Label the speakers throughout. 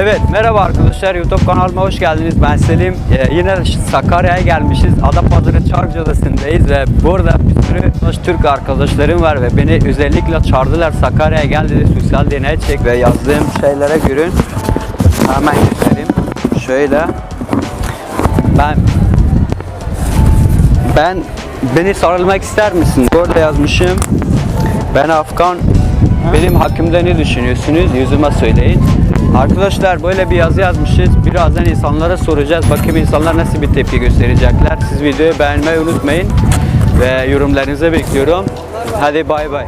Speaker 1: Evet merhaba arkadaşlar YouTube kanalıma hoş geldiniz. Ben Selim. Ee, yine Sakarya'ya gelmişiz. Adapazarı Çarkcaada'sındayız ve burada bir sürü Türk arkadaşlarım var ve beni özellikle çağırdılar Sakarya'ya gel dedi sosyal deney çek ve yazdığım şeylere görün. Hemen göstereyim. Şöyle. Ben ben beni sarılmak ister misin? Orada yazmışım. Ben Afgan. Benim hakkımda ne düşünüyorsunuz? Yüzüme söyleyin. Arkadaşlar böyle bir yazı yazmışız. Birazdan insanlara soracağız. Bakayım insanlar nasıl bir tepki gösterecekler. Siz videoyu beğenmeyi unutmayın. Ve yorumlarınızı bekliyorum. Hadi bay bay.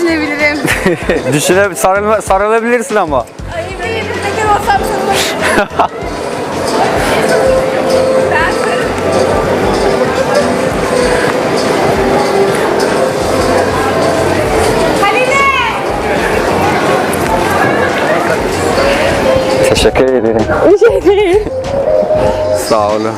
Speaker 2: Düşünebilirim?
Speaker 1: Düşüne, sarılma, sarılabilirsin ama.
Speaker 2: Ay benim olsam. Halile!
Speaker 1: Teşekkür ederim.
Speaker 2: Şey değil.
Speaker 1: Sağ olun.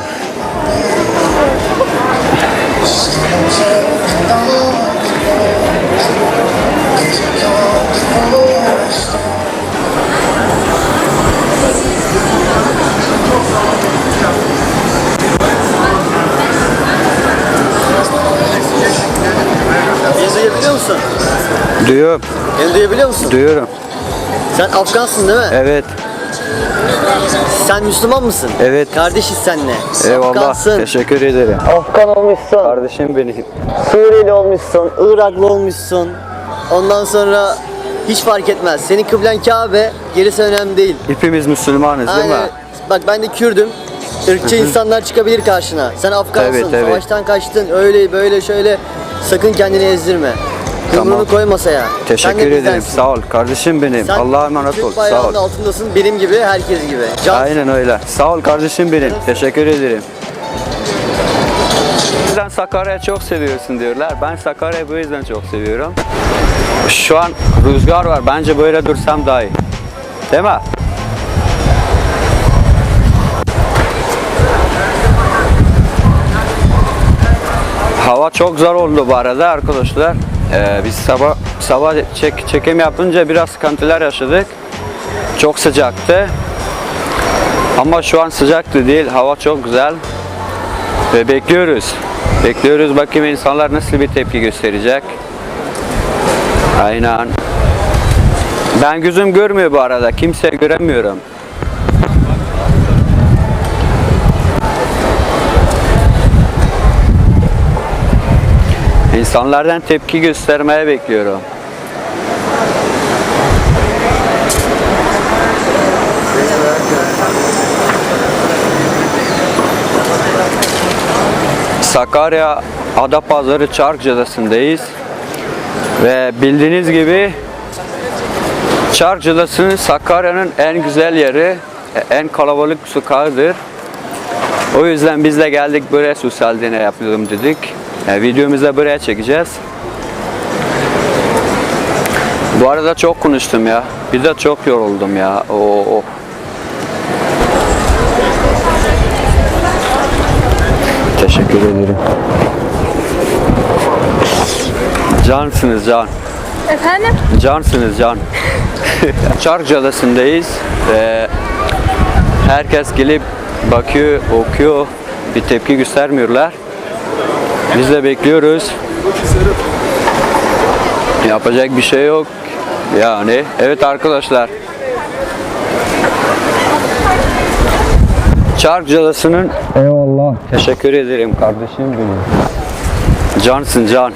Speaker 1: Duyuyorum.
Speaker 3: Beni duyabiliyor musun?
Speaker 1: Duyuyorum.
Speaker 3: Sen Afgansın değil mi?
Speaker 1: Evet.
Speaker 3: Sen Müslüman mısın?
Speaker 1: Evet.
Speaker 3: Kardeşiz seninle.
Speaker 1: Eyvallah.
Speaker 3: Afgansın.
Speaker 1: Teşekkür ederim.
Speaker 3: Afgan olmuşsun.
Speaker 1: Kardeşim benim.
Speaker 3: Suriyeli olmuşsun. Iraklı olmuşsun. Ondan sonra hiç fark etmez. Senin kıblen Kabe, gerisi önemli değil.
Speaker 1: Hepimiz Müslümanız değil
Speaker 3: Aynen.
Speaker 1: mi?
Speaker 3: Bak ben de Kürdüm. Irkçı insanlar çıkabilir karşına. Sen Afgansın,
Speaker 1: Evet, evet.
Speaker 3: savaştan kaçtın, öyle böyle şöyle. Sakın kendini ezdirme.
Speaker 1: Tamam.
Speaker 3: Yumruğunu koy masaya.
Speaker 1: Teşekkür
Speaker 3: de
Speaker 1: ederim. Sağ ol. Kardeşim benim. Allah'a emanet ol. Sağ ol.
Speaker 3: altındasın benim gibi, herkes gibi. Can
Speaker 1: Aynen öyle. Sağ ol kardeşim benim. Teşekkür ederim. Sen Sakarya'yı çok seviyorsun diyorlar. Ben Sakarya'yı bu yüzden çok seviyorum. Şu an rüzgar var. Bence böyle dursam daha iyi. Değil mi? Hava çok zor oldu bu arada arkadaşlar. Ee, biz sabah sabah çek, çekim yapınca biraz sıkıntılar yaşadık. Çok sıcaktı. Ama şu an sıcaktı değil. Hava çok güzel. Ve bekliyoruz. Bekliyoruz bakayım insanlar nasıl bir tepki gösterecek. Aynen. Ben gözüm görmüyor bu arada. Kimse göremiyorum. İnsanlardan tepki göstermeye bekliyorum. Sakarya Adapazarı Çarkcaada'sındayız. Ve bildiğiniz gibi Çarkcaada'sı Sakarya'nın en güzel yeri, en kalabalık sokağıdır. O yüzden biz de geldik buraya sosyal deney yapalım dedik. Yani videomuzu da buraya çekeceğiz. Bu arada çok konuştum ya. Bir de çok yoruldum ya. Oo. Teşekkür ederim. Cansınız can.
Speaker 2: Efendim?
Speaker 1: Cansınız can. Çarkcaada'sındayız ve herkes gelip bakıyor, okuyor. Bir tepki göstermiyorlar. Biz de bekliyoruz. Yapacak bir şey yok. Yani evet arkadaşlar. Çarkcaada'sının Eyvallah. Teşekkür ederim kardeşim benim. Cansın can.